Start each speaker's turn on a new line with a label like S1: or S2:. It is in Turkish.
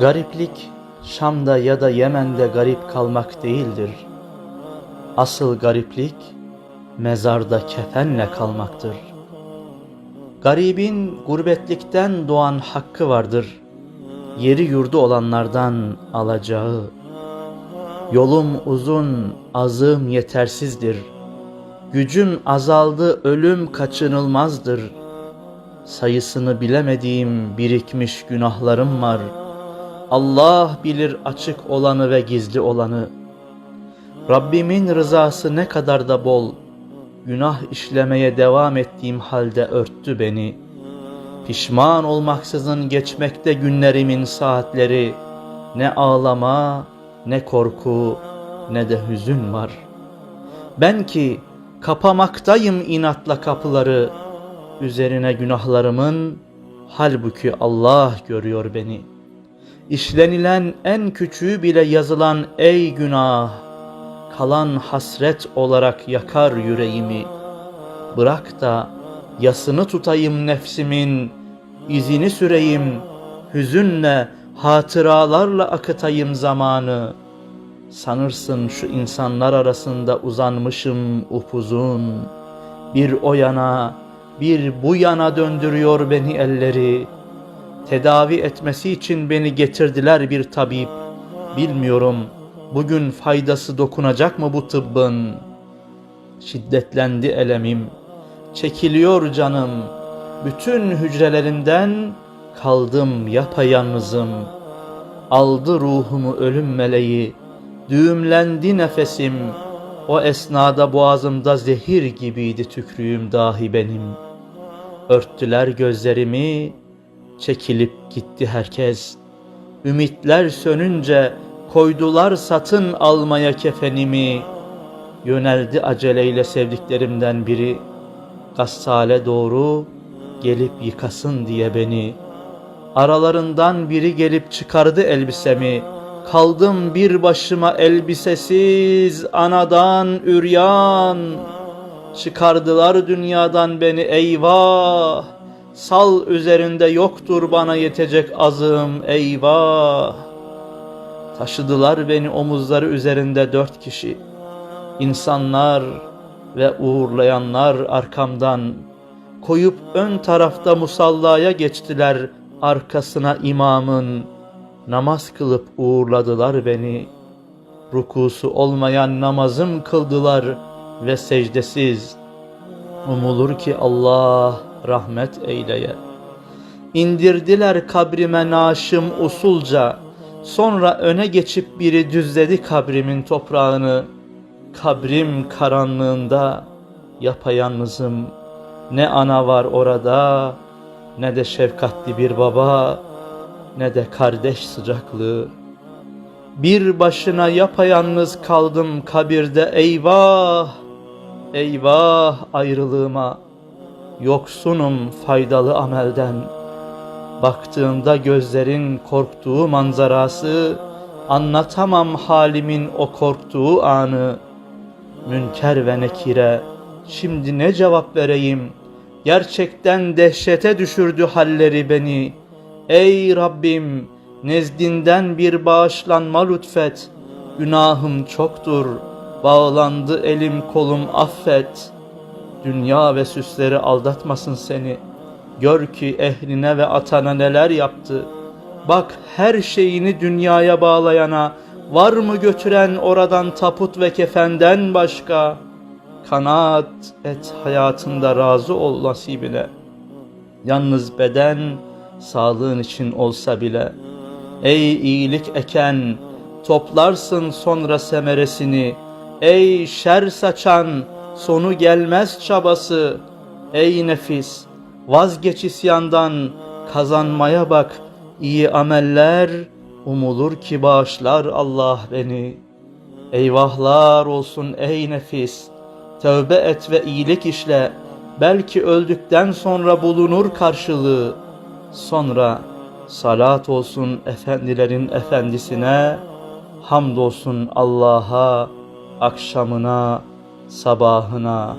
S1: Gariplik Şam'da ya da Yemen'de garip kalmak değildir. Asıl gariplik mezarda kefenle kalmaktır. Garibin gurbetlikten doğan hakkı vardır. Yeri yurdu olanlardan alacağı. Yolum uzun, azığım yetersizdir. Gücüm azaldı, ölüm kaçınılmazdır. Sayısını bilemediğim birikmiş günahlarım var. Allah bilir açık olanı ve gizli olanı. Rabbimin rızası ne kadar da bol, günah işlemeye devam ettiğim halde örttü beni. Pişman olmaksızın geçmekte günlerimin saatleri, ne ağlama, ne korku, ne de hüzün var. Ben ki kapamaktayım inatla kapıları, üzerine günahlarımın, halbuki Allah görüyor beni. İşlenilen en küçüğü bile yazılan ey günah, kalan hasret olarak yakar yüreğimi. Bırak da yasını tutayım nefsimin, izini süreyim, hüzünle, hatıralarla akıtayım zamanı. Sanırsın şu insanlar arasında uzanmışım upuzun. Bir o yana, bir bu yana döndürüyor beni elleri. Tedavi etmesi için beni getirdiler bir tabip. Bilmiyorum bugün faydası dokunacak mı bu tıbbın? Şiddetlendi elemim. Çekiliyor canım. Bütün hücrelerimden kaldım yapayalnızım. Aldı ruhumu ölüm meleği. Düğümlendi nefesim. O esnada boğazımda zehir gibiydi tükrüğüm dahi benim. Örttüler gözlerimi, çekilip gitti herkes. Ümitler sönünce koydular satın almaya kefenimi. Yöneldi aceleyle sevdiklerimden biri. Gassale doğru gelip yıkasın diye beni. Aralarından biri gelip çıkardı elbisemi. Kaldım bir başıma elbisesiz anadan üryan. Çıkardılar dünyadan beni eyvah. Sal üzerinde yoktur bana yetecek azım eyvah. Taşıdılar beni omuzları üzerinde dört kişi. İnsanlar ve uğurlayanlar arkamdan koyup ön tarafta musallaya geçtiler arkasına imamın. Namaz kılıp uğurladılar beni. Rukusu olmayan namazım kıldılar ve secdesiz. Umulur ki Allah rahmet eyleye. İndirdiler kabrime naşım usulca. Sonra öne geçip biri düzledi kabrimin toprağını. Kabrim karanlığında yapayalnızım. Ne ana var orada, ne de şefkatli bir baba, ne de kardeş sıcaklığı. Bir başına yapayalnız kaldım kabirde eyvah, eyvah ayrılığıma. Yoksunum faydalı amelden. Baktığımda gözlerin korktuğu manzarası, anlatamam halimin o korktuğu anı. Münker ve nekire, şimdi ne cevap vereyim? Gerçekten dehşete düşürdü halleri beni. Ey Rabbim, nezdinden bir bağışlanma lütfet. Günahım çoktur, bağlandı elim kolum affet. Dünya ve süsleri aldatmasın seni. Gör ki ehline ve atana neler yaptı. Bak her şeyini dünyaya bağlayana, var mı götüren oradan taput ve kefenden başka? Kanaat et hayatında razı ol nasibine. Yalnız beden sağlığın için olsa bile. Ey iyilik eken, toplarsın sonra semeresini. Ey şer saçan, sonu gelmez çabası. Ey nefis, vazgeç isyandan, kazanmaya bak. iyi ameller, umulur ki bağışlar Allah beni. Eyvahlar olsun ey nefis, tövbe et ve iyilik işle. Belki öldükten sonra bulunur karşılığı. Sonra salat olsun efendilerin efendisine, hamdolsun Allah'a, akşamına, sabahına.